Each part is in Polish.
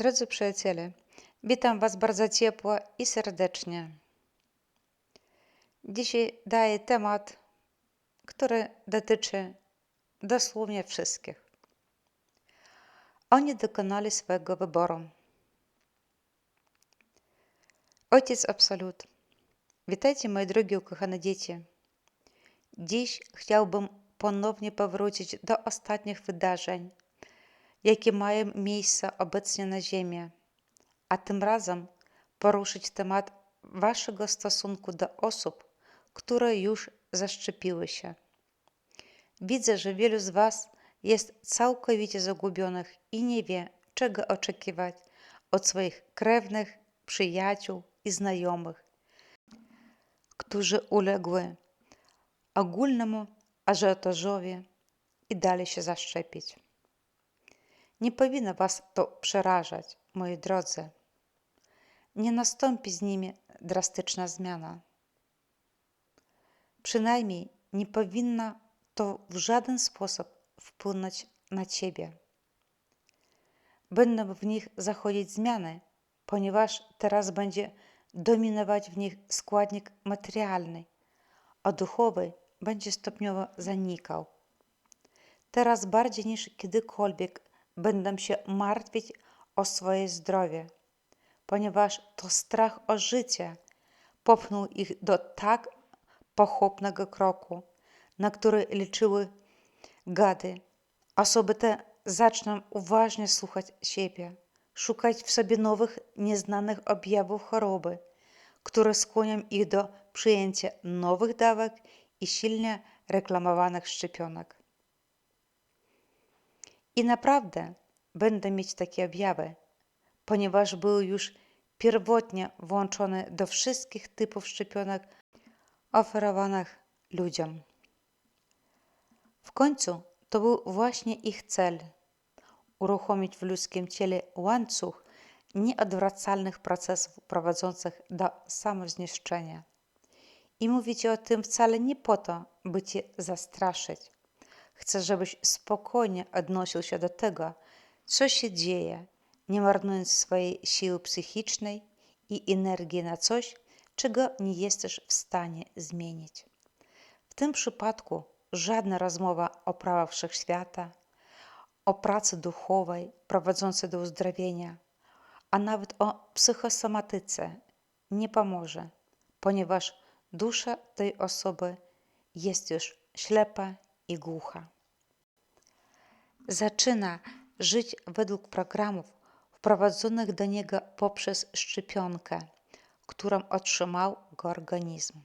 Drodzy przyjaciele, witam Was bardzo ciepło i serdecznie. Dzisiaj daję temat, który dotyczy dosłownie wszystkich. Oni dokonali swojego wyboru. Ojciec Absolut. Witajcie, moi drogie ukochane dzieci. Dziś chciałbym ponownie powrócić do ostatnich wydarzeń, jakie mają miejsce obecnie na Ziemi, a tym razem poruszyć temat Waszego stosunku do osób, które już zaszczepiły się. Widzę, że wielu z Was jest całkowicie zagubionych i nie wie, czego oczekiwać od swoich krewnych, przyjaciół i znajomych, którzy uległy ogólnemu ażiotażowi i dali się zaszczepić. Nie powinno Was to przerażać, moi drodzy. Nie nastąpi z nimi drastyczna zmiana. Przynajmniej nie powinna to w żaden sposób wpłynąć na Ciebie. Będą w nich zachodzić zmiany, ponieważ teraz będzie dominować w nich składnik materialny, a duchowy będzie stopniowo zanikał. Teraz bardziej niż kiedykolwiek będą się martwić o swoje zdrowie, ponieważ to strach o życie popchnął ich do tak pochopnego kroku, na który liczyły gady. Osoby te zaczną uważnie słuchać siebie, szukać w sobie nowych, nieznanych objawów choroby, które skłonią ich do przyjęcia nowych dawek i silnie reklamowanych szczepionek. I naprawdę będę mieć takie objawy, ponieważ były już pierwotnie włączone do wszystkich typów szczepionek oferowanych ludziom. W końcu to był właśnie ich cel uruchomić w ludzkim ciele łańcuch nieodwracalnych procesów prowadzących do samozniszczenia. I mówicie o tym wcale nie po to, by cię zastraszyć. Chcę, żebyś spokojnie odnosił się do tego, co się dzieje, nie marnując swojej siły psychicznej i energii na coś, czego nie jesteś w stanie zmienić. W tym przypadku żadna rozmowa o prawach wszechświata, o pracy duchowej prowadzącej do uzdrowienia, a nawet o psychosomatyce nie pomoże, ponieważ dusza tej osoby jest już ślepa i głucha. Zaczyna żyć według programów wprowadzonych do niego poprzez szczepionkę, którą otrzymał go organizm.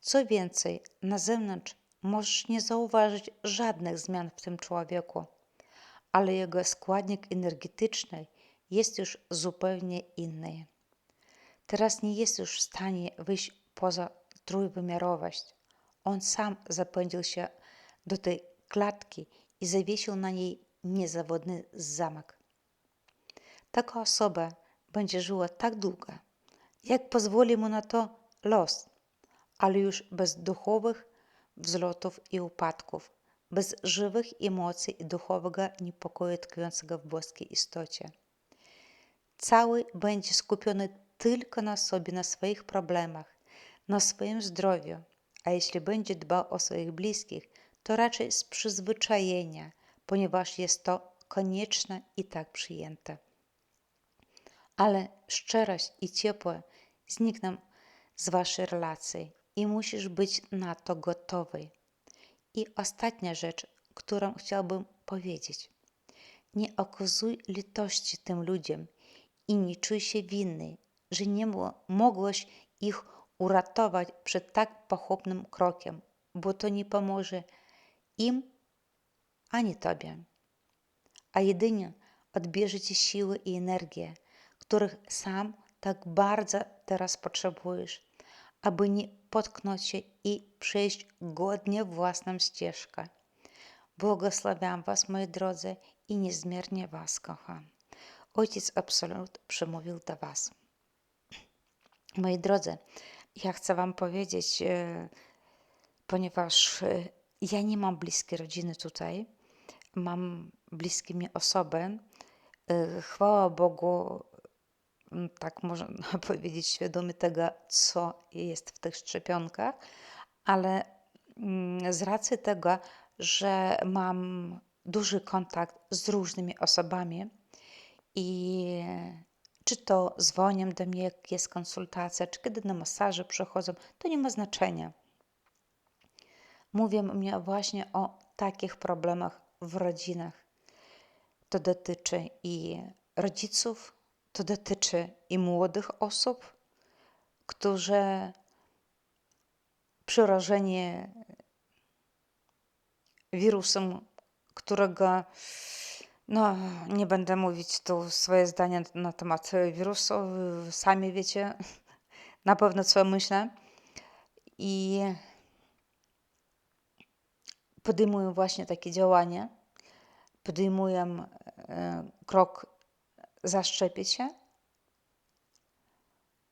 Co więcej, na zewnątrz możesz nie zauważyć żadnych zmian w tym człowieku, ale jego składnik energetyczny jest już zupełnie inny. Teraz nie jest już w stanie wyjść poza trójwymiarowość. Sam zapędził się do tej klatki i zawiesił na niej niezawodny zamek. Taka osoba będzie żyła tak długo, jak pozwoli mu na to los, ale już bez duchowych wzlotów i upadków, bez żywych emocji i duchowego niepokoju tkwiącego w boskiej istocie. Cały będzie skupiony tylko na sobie, na swoich problemach, na swoim zdrowiu, a jeśli będzie dbał o swoich bliskich, to raczej z przyzwyczajenia, ponieważ jest to konieczne i tak przyjęte. Ale szczerość i ciepło znikną z waszej relacji i musisz być na to gotowy. I ostatnia rzecz, którą chciałbym powiedzieć. Nie okazuj litości tym ludziom i nie czuj się winny, że nie mogłeś ich uratować przed tak pochopnym krokiem, bo to nie pomoże im ani Tobie, a jedynie odbierze Ci siły i energię, których sam tak bardzo teraz potrzebujesz, aby nie potknąć się i przejść godnie własną ścieżkę. Błogosławiam Was, moi drodzy, i niezmiernie Was kocham. Ojciec Absolut przemówił do Was. Moi drodzy, ja chcę Wam powiedzieć, e, ponieważ e, ja nie mam bliskiej rodziny tutaj, mam bliskie mi osoby, Y, Chwała Bogu, tak można powiedzieć, świadomy tego, co jest w tych szczepionkach, ale mm, z racji tego, że mam duży kontakt z różnymi osobami i czy to dzwonią do mnie, jak jest konsultacja, czy kiedy na masaże przychodzą, to nie ma znaczenia. Mówią mi właśnie o takich problemach w rodzinach. To dotyczy i rodziców, to dotyczy i młodych osób, którzy przerażeni wirusem, którego no, nie będę mówić tu swoje zdanie na temat wirusu. Sami wiecie na pewno, co myślę. I podejmuję właśnie takie działania. Podejmuję e, krok zaszczepić się.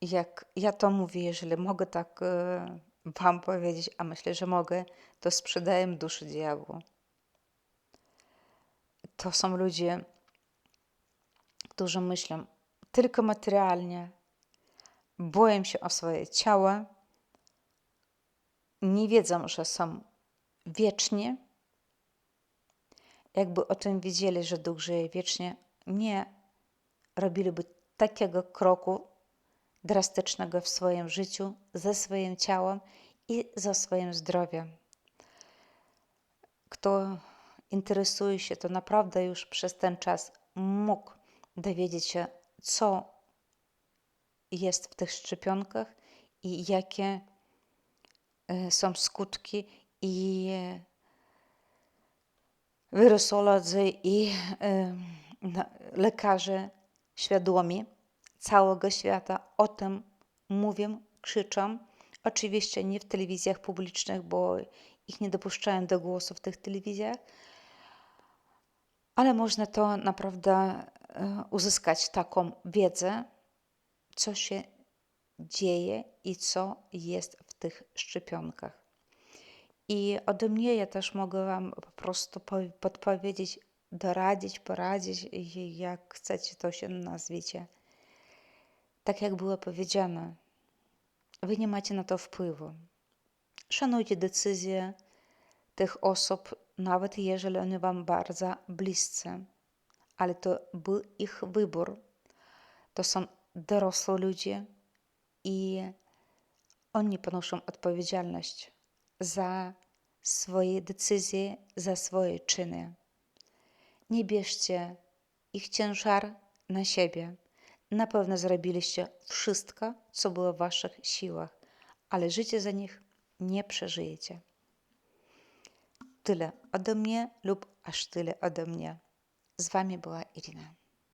Jak ja to mówię, jeżeli mogę tak e, Wam powiedzieć, a myślę, że mogę, to sprzedaję duszę diabłu. To są ludzie, którzy myślą tylko materialnie, boją się o swoje ciało, nie wiedzą, że są wieczni. Jakby o tym wiedzieli, że duch żyje wiecznie, nie robiliby takiego kroku drastycznego w swoim życiu, ze swoim ciałem i za swoim zdrowiem. Kto interesuje się, to naprawdę już przez ten czas mógł dowiedzieć się, co jest w tych szczepionkach i jakie e, są skutki i wirusolodzy i e, lekarze świadomi całego świata o tym mówią, krzyczą. Oczywiście nie w telewizjach publicznych, bo ich nie dopuszczają do głosu w tych telewizjach, ale można to naprawdę e, uzyskać taką wiedzę, co się dzieje i co jest w tych szczepionkach. I ode mnie ja też mogę Wam po prostu podpowiedzieć, doradzić, poradzić, jak chcecie, to się nazwiecie. Tak jak było powiedziane, Wy nie macie na to wpływu. Szanujcie decyzje tych osób, nawet jeżeli oni Wam bardzo bliscy, ale to był ich wybór. To są dorosłe ludzie i oni ponoszą odpowiedzialność za swoje decyzje, za swoje czyny. Nie bierzcie ich ciężar na siebie. Na pewno zrobiliście wszystko, co było w Waszych siłach, ale życie za nich nie przeżyjecie. Tyle ode mnie lub aż tyle ode mnie. Z Wami była Irina.